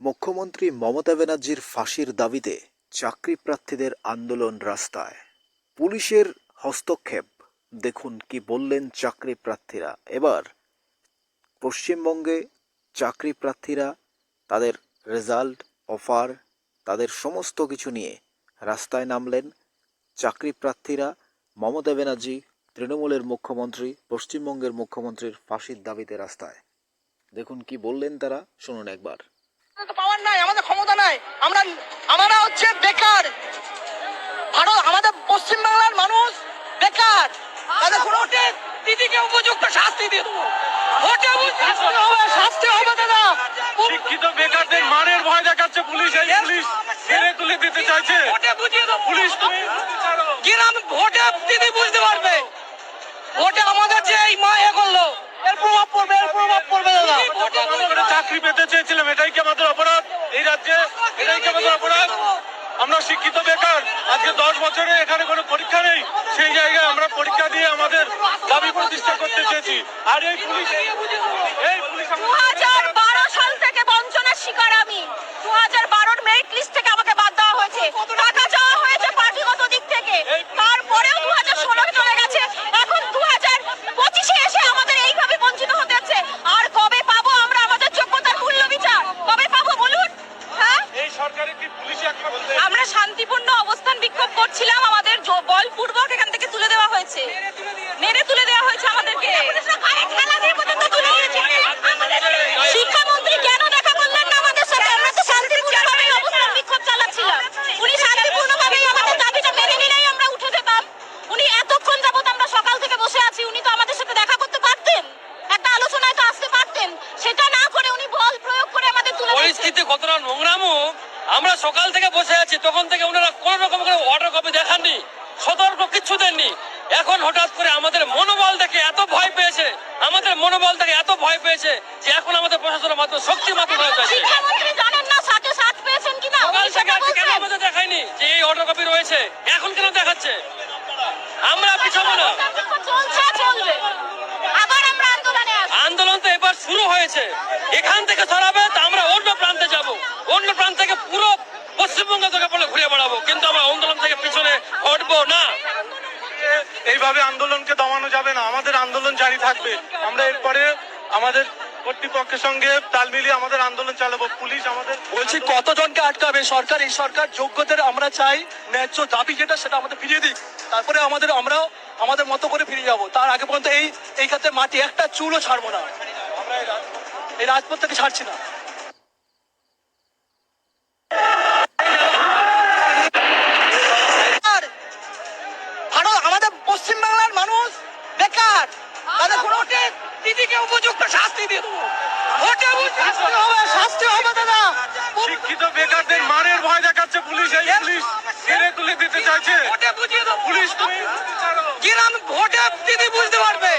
মুখ্যমন্ত্রী মমতা ব্যানার্জির ফাঁসির দাবিতে চাকরি প্রার্থীদের আন্দোলন রাস্তায়। পুলিশের হস্তক্ষেপ, দেখুন কি বললেন চাকরি প্রার্থীরা। এবার পশ্চিমবঙ্গে চাকরি প্রার্থীরা, তাদের রেজাল্ট, অফার, তাদের সমস্ত কিছু নিয়ে রাস্তায় নামলেন চাকরি প্রার্থীরা মমতা ব্যানার্জি, তৃণমূলের মুখ্যমন্ত্রী, পশ্চিমবঙ্গের মুখ্যমন্ত্রীর ফাঁসির দাবিতে রাস্তায়। দেখুন কি বললেন তারা, শুনুন একবার। পাওয়ার নাই আমাদের ক্ষমতা নাই। আমরা আমরা হচ্ছে বেকার। ভারত আমাদের পশ্চিমবাংলার মানুষ বেকার। তাদের কোনো দিদিকে উপযুক্ত শাস্তি দিয়ে দেবো। ভোটে হবে শাস্তি হবে দাদা। শিক্ষিত বেকারদের মারের ভয় দেখাচ্ছে পুলিশ এই পুলিশ ছেড়ে তুলে দিতে চাইছে। ভোটে বুঝিয়ে দেবো। পুলিশ তুমি গ্রাম ভোটে দিদি বুঝতে পারবে? ভোটে আমাদের যে এই মা এ করল এর প্রভাব পড়বে এর প্রভাব পড়বে দাদা। আমরা চাকরি পেতে চেয়েছিলাম এটাই কি আমাদের অপরাধ? এই রাজ্যে এটাই কি আমাদের অপরাধ? আমরা শিক্ষিত বেকার আজকে দশ বছরে এখানে কোনো পরীক্ষা নেই সেই জায়গায় আমরা পরীক্ষা দিয়ে আমাদের দাবি প্রতিষ্ঠা করতে চেয়েছি। আর এই পুলিশ এই পুলিশ সাল থেকে বঞ্চনার শিকার আমি। দু হাজার বারোর মেরিট লিস্ট থেকে আমাকে বাদ দেওয়া হয়েছে টাকা চাওয়া হয়েছে পার্টিগত দিক থেকে তারপরেও দু হাজার ষোলোয় চলে গেছে এখন দু হাজার পঁচিশে এসে আমাদের এইভাবে বঞ্চিত হতে হচ্ছে আর কবে পাবো আমরা আমাদের যোগ্যতার মূল্য বিচার কবে পাবো বলুন হ্যাঁ এই সরকারের কি পুলিশ একটা বলতে আমরা শান্তিপূর্ণ অবস্থান বিক্ষোভ করছিলাম আমাদের জ- বলপূর্বক এখান থেকে তুলে দেওয়া হয়েছে মেরে তুলে দেওয়া হয়েছে আমাদেরকে ঠেলা দিয়ে পর্যন্ত তুলে দিয়েছে শিক্ষামন্ত্রী কেন দেখা করলেন না আমাদের সাথে আমরা তো শান্তিপূর্ণভাবে অবস্থান বিক্ষোভ চালাচ্ছিলাম উনি শান্তিপূর্ণভাবে আমাদের দাবিটা মেনে নিলেই আমরা উঠে যেতাম উনি এতক্ষণ যাবত আমরা সকাল থেকে বসে আছি উনি তো আমাদের সাথে দেখা করতে পারতেন একটা আলোচনায় তো আসতে পারতেন সেটা না করে উনি বল প্রয়োগ করে আমাদের তুলে দিয়েছেন। পরিস্থিতি কতটা নোংরামো আমরা সকাল থেকে বসে আছি তখন থেকে ওনারা কোন রকম করে অর্ডার কপি দেখাননি সতর্ক কিচ্ছু দেননি। এখন হঠাৎ করে আমাদের মনোবল দেখে এত ভয় পেয়েছে আমাদের মনোবল থেকে এত ভয় পেয়েছে যে এখন আমাদের প্রশাসনের মাত্র শক্তি মাত্র সকাল থেকে আজকে কেন আমাদের দেখায়নি যে এই অর্ডার কপি রয়েছে? এখন কেন দেখাচ্ছে? আমরা পিছাবো না। আন্দোলন তো এবার শুরু হয়েছে। এখান থেকে সরাবে তা আমরা অন্য প্রান্তে যাব অন্য প্রান্ত থেকে পুরো থেকে বলে ঘুরে বেড়াবো কিন্তু আমরা আন্দোলন থেকে পিছনে হটবো না। এইভাবে আন্দোলনকে দমানো যাবে না আমাদের আন্দোলন জারি থাকবে। আমরা এরপরে আমাদের কর্তৃপক্ষের সঙ্গে তাল মিলিয়ে আমাদের আন্দোলন চালাবো পুলিশ আমাদের বলছি কতজনকে আটকাবে? সরকার এই সরকার যোগ্যদের আমরা চাই ন্যায্য দাবি যেটা সেটা আমাদের ফিরিয়ে দিক। তারপরে আমাদের আমরাও আমাদের মতো করে ফিরে যাব। তার আগে পর্যন্ত এই এই খাতে মাটি একটা চুলও ছাড়বো না। আমরা এই রাজপথ থেকে ছাড়ছি না বেকার ভারত আমাদের পশ্চিমবাংলার মানুষ বেকার তাদের কোনো দিদিকে উপযুক্ত শাস্তি দিয়ে দেবো। ভোটে শাস্তি হবে শাস্তি হবে দাদা। শিক্ষিত বেকারদের মারের ভয় দেখাচ্ছে পুলিশ এই পুলিশ ছেড়ে তুলে দিতে চাইছে। ভোটে বুঝিয়ে দেবো। পুলিশ তুমি? গ্রাম ভোটে দিদি বুঝতে পারবে।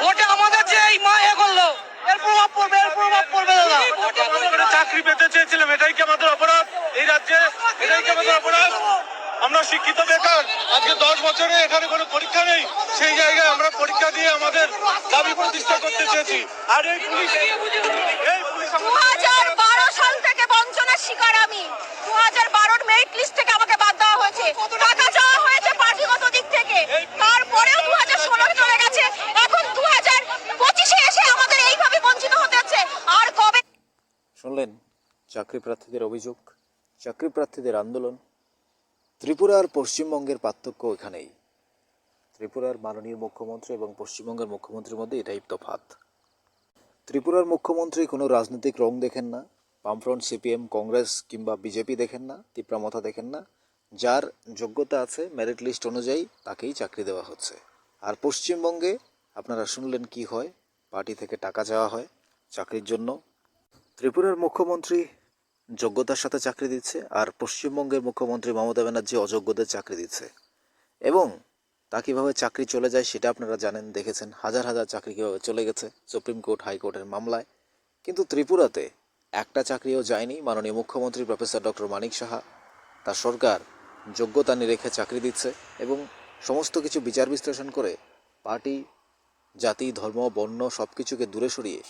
ভোটে আমাদের যে এই মা এ করল এর প্রভাব পড়বে এর প্রভাব পড়বে দাদা। চাকরি পেতে চেয়েছিলাম এটাই কি আমাদের অপরাধ? এই রাজ্যে এটাই কি আমাদের অপরাধ? আমরা শিক্ষিত বেকার। আজকে দশ বছরে এখানে কোনো পরীক্ষা নেই। সেই জায়গায় আমরা পরীক্ষা দিয়ে আমাদের দাবি প্রতিষ্ঠা করতে চেয়েছি। আর এই পুলিশ এই পুলিশ দু হাজার বারো সাল থেকে বঞ্চনার শিকার আমি। দু হাজার বারোর মেরিট লিস্ট থেকে আমাকে বাদ দেওয়া হয়েছে। টাকা চাওয়া হয়েছে পার্টিগত দিক থেকে। তারপরেও দু হাজার ষোলোয় চলে গেছে। এখন দু হাজার পঁচিশে এসে আমাদের এইভাবে বঞ্চিত হতে হচ্ছে। আর কবে শুনলেন চাকরি প্রার্থীদের অভিযোগ চাকরি প্রার্থীদের আন্দোলন ত্রিপুরা আর পশ্চিমবঙ্গের পার্থক্য এখানেই। ত্রিপুরার মাননীয় মুখ্যমন্ত্রী এবং পশ্চিমবঙ্গের মুখ্যমন্ত্রীর মধ্যে এটাই তফাৎ। ত্রিপুরার মুখ্যমন্ত্রী কোনো রাজনৈতিক রং দেখেন না, বামফ্রন্ট, সিপিএম, কংগ্রেস কিংবা বিজেপি দেখেন না তিপ্রামথা দেখেন না। যার যোগ্যতা আছে মেরিট লিস্ট অনুযায়ী তাকেই চাকরি দেওয়া হচ্ছে। আর পশ্চিমবঙ্গে আপনারা শুনলেন কি হয়, পার্টি থেকে টাকা চাওয়া হয়, চাকরির জন্য। ত্রিপুরার মুখ্যমন্ত্রী যোগ্যতার সাথে চাকরি দিচ্ছে আর পশ্চিমবঙ্গের মুখ্যমন্ত্রী মমতা ব্যানার্জি অযোগ্যদের চাকরি দিচ্ছে। এবং তা কীভাবে চাকরি চলে যায় সেটা আপনারা জানেন, দেখেছেন, হাজার হাজার চাকরি কীভাবে চলে গেছে সুপ্রিম কোর্ট হাইকোর্টের মামলায়। কিন্তু ত্রিপুরাতে একটা চাকরিও যায়নি মাননীয় মুখ্যমন্ত্রী প্রফেসর ডক্টর মানিক সাহা। তার সরকার যোগ্যতা নিরেখে চাকরি দিচ্ছে এবং সমস্ত কিছু বিচার বিশ্লেষণ করে পার্টি, জাতি, ধর্ম, বর্ণ সব কিছুকে দূরে সরিয়ে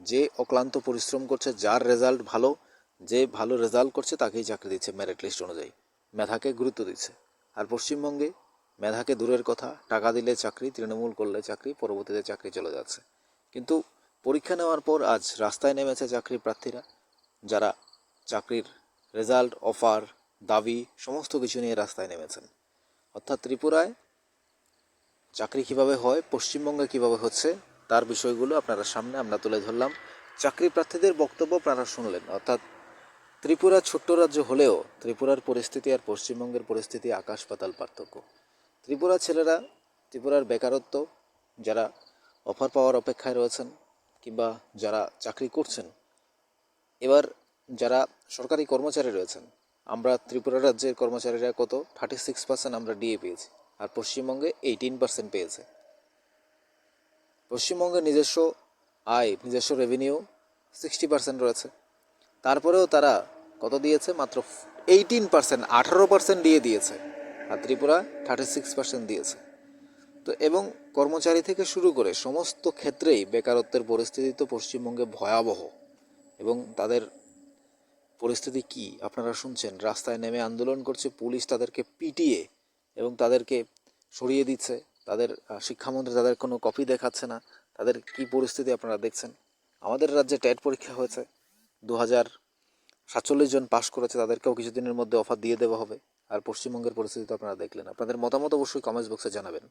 যে অক্লান্ত পরিশ্রম করছে, যার রেজাল্ট ভালো যে ভালো রেজাল্ট করছে তাকেই চাকরি দিচ্ছে মেরিট লিস্ট অনুযায়ী। মেধাকে গুরুত্ব দিচ্ছে। আর পশ্চিমবঙ্গে মেধাকে দূরের কথা, টাকা দিলে চাকরি, তৃণমূল করলে চাকরি, পরবর্তীতে চাকরি চলে যাচ্ছে। কিন্তু পরীক্ষা নেওয়ার পর আজ রাস্তায় নেমেছে চাকরি প্রার্থীরা, যারা চাকরির রেজাল্ট, অফার, দাবি, সমস্ত কিছু নিয়ে রাস্তায় নেমেছেন। অর্থাৎ ত্রিপুরায় চাকরি কীভাবে হয়, পশ্চিমবঙ্গে কীভাবে হচ্ছে, তার বিষয়গুলো আপনারা সামনে আমরা তুলে ধরলাম। চাকরি প্রার্থীদের বক্তব্য আপনারা শুনলেন। অর্থাৎ ত্রিপুরা ছোট্ট রাজ্য হলেও ত্রিপুরার পরিস্থিতি আর পশ্চিমবঙ্গের পরিস্থিতি আকাশ পাতাল পার্থক্য। ত্রিপুরা ছেলেরা ত্রিপুরার বেকারত্ব, যারা অফার পাওয়ার অপেক্ষায় রয়েছেন কিংবা যারা চাকরি করছেন, এবার যারা সরকারি কর্মচারী রয়েছেন, আমরা ত্রিপুরা রাজ্যের কর্মচারীরা কত? থার্টি সিক্স পার্সেন্ট আমরা ডিএ পেয়েছি আর পশ্চিমবঙ্গে এইটিন পার্সেন্ট পেয়েছে। পশ্চিমবঙ্গের নিজস্ব আয়, নিজস্ব রেভিনিউ সিক্সটি পার্সেন্ট রয়েছে। তারপরেও তারা কত দিয়েছে? মাত্র এইটিন পার্সেন্ট আঠারো পার্সেন্ট দিয়ে দিয়েছে। আর ত্রিপুরা থার্টি সিক্স পার্সেন্ট দিয়েছে। তো এবং কর্মচারী থেকে শুরু করে সমস্ত ক্ষেত্রেই বেকারত্বের পরিস্থিতি তো পশ্চিমবঙ্গে ভয়াবহ। এবং তাদের পরিস্থিতি কি? আপনারা শুনছেন, রাস্তায় নেমে আন্দোলন করছে পুলিশ, তাদেরকে পিটিয়ে এবং তাদেরকে সরিয়ে দিচ্ছে। তাদের শিক্ষামন্ত্রী তাদের কোনো কপি দেখাচ্ছে না। তাদের কি পরিস্থিতি আপনারা দেখছেন? আমাদের রাজ্যে টেট পরীক্ষা হয়েছে। দু হাজার সাতচল্লিশ জন পাশ করেছে, তাদেরকেও কিছুদিনের মধ্যে অফার দিয়ে দেওয়া হবে। আর পশ্চিমবঙ্গের পরিস্থিতি তো আপনারা দেখলেন। আপনাদের মতামত অবশ্যই কমেন্টস বক্সে জানাবেন।